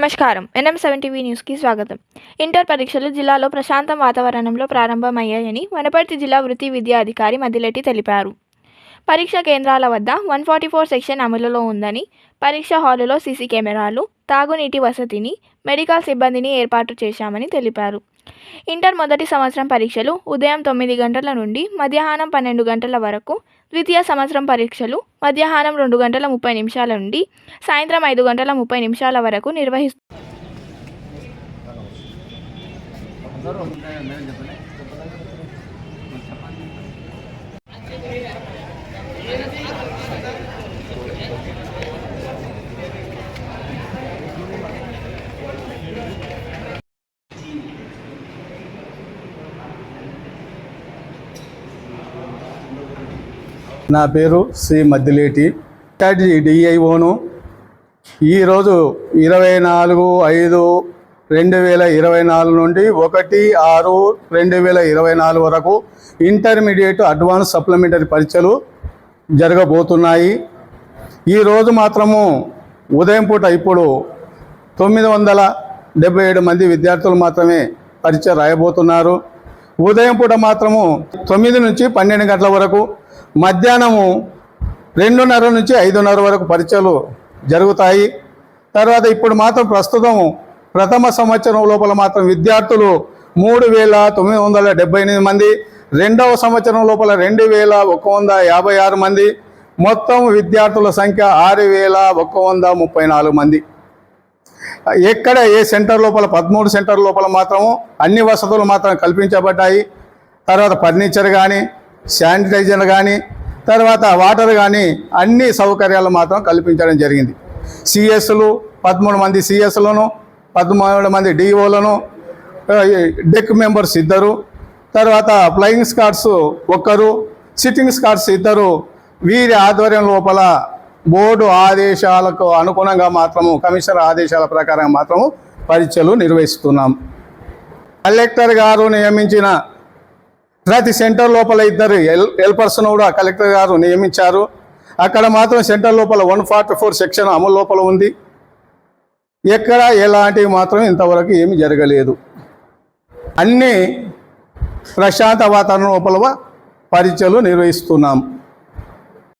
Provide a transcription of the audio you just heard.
నమస్కారం. NM seven TV న్యూస్కి స్వాగతం. ఇంటర్ పరీక్షలు జిల్లాలో ప్రశాంతం వాతావరణంలో ప్రారంభమయ్యాయని వనపర్తి జిల్లా వృత్తి విద్యా అధికారి మదిలెట్టి తెలిపారు. పరీక్ష కేంద్రాల వద్ద వన్ ఫార్టీ ఫోర్ సెక్షన్ అమలులో ఉందని పరీక్ష హాలులో సీసీ కెమెరాలు తాగునీటి వసతిని మెడికల్ సిబ్బందిని ఏర్పాటు చేశామని తెలిపారు. ఇంటర్ మొదటి సంవత్సరం పరీక్షలు ఉదయం తొమ్మిది గంటల నుండి మధ్యాహ్నం పన్నెండు గంటల వరకు ద్వితీయ సంవత్సరం పరీక్షలు మధ్యాహ్నం రెండు గంటల ముప్పై నిమిషాల నుండి సాయంత్రం ఐదు గంటల ముప్పై నిమిషాల వరకు నిర్వహిస్తారు నా పేరు శ్రీ మద్దిలేటి. డిఐఓను ఈరోజు ఇరవై నాలుగు ఐదు రెండు వేల ఇరవై నాలుగు నుండి ఒకటి ఆరు రెండు వేల ఇరవై నాలుగు వరకు ఇంటర్మీడియట్ అడ్వాన్స్ సప్లిమెంటరీ పరీక్షలు జరగబోతున్నాయి. ఈరోజు మాత్రము ఉదయం పూట ఇప్పుడు తొమ్మిది వందల డెబ్బై ఏడు మంది విద్యార్థులు మాత్రమే పరీక్ష రాయబోతున్నారు. ఉదయం పూట మాత్రము తొమ్మిది నుంచి పన్నెండు గంటల వరకు మధ్యాహ్నము రెండున్నర నుంచి ఐదున్నర వరకు పరీక్షలు జరుగుతాయి. తర్వాత ఇప్పుడు మాత్రం ప్రస్తుతం ప్రథమ సంవత్సరం లోపల మాత్రం విద్యార్థులు మూడు వేల తొమ్మిది వందల డెబ్బై ఎనిమిది మంది రెండవ సంవత్సరం లోపల రెండు వేల ఒక వంద యాభై ఆరు మంది మొత్తం విద్యార్థుల సంఖ్య ఆరు వేల ఒక వంద ముప్పై నాలుగు మంది. ఎక్కడ ఏ సెంటర్ లోపల పదమూడు సెంటర్ లోపల మాత్రము అన్ని వసతులు మాత్రం కల్పించబడ్డాయి. తర్వాత ఫర్నిచర్ కానీ శానిటైజర్ కానీ తర్వాత వాటర్ కానీ అన్ని సౌకర్యాలు మాత్రం కల్పించడం జరిగింది. సిఎస్లు పదమూడు మంది సిఎస్లను పదమూడు మంది డిఓలను డెక్ మెంబర్స్ ఇద్దరు తర్వాత ఫ్లయింగ్ స్కాట్స్ ఒక్కరు సిట్టింగ్ స్కాట్స్ ఇద్దరు వీరి ఆధ్వర్యం లోపల బోర్డు ఆదేశాలకు అనుగుణంగా మాత్రము కమిషనర్ ఆదేశాల ప్రకారం మాత్రము పరీక్షలు నిర్వహిస్తున్నాం. కలెక్టర్ గారు నియమించిన ప్రతి సెంటర్ లోపల ఇద్దరు ఎల్ హెల్పర్స్ను కూడా కలెక్టర్ గారు నియమించారు. అక్కడ మాత్రం సెంటర్ లోపల వన్ ఫార్టీ ఫోర్ సెక్షన్ అమలు లోపల ఉంది. ఎక్కడ ఎలాంటివి మాత్రం ఇంతవరకు ఏమి జరగలేదు. అన్నీ ప్రశాంత వాతావరణం లోపల పరీక్షలు నిర్వహిస్తున్నాం.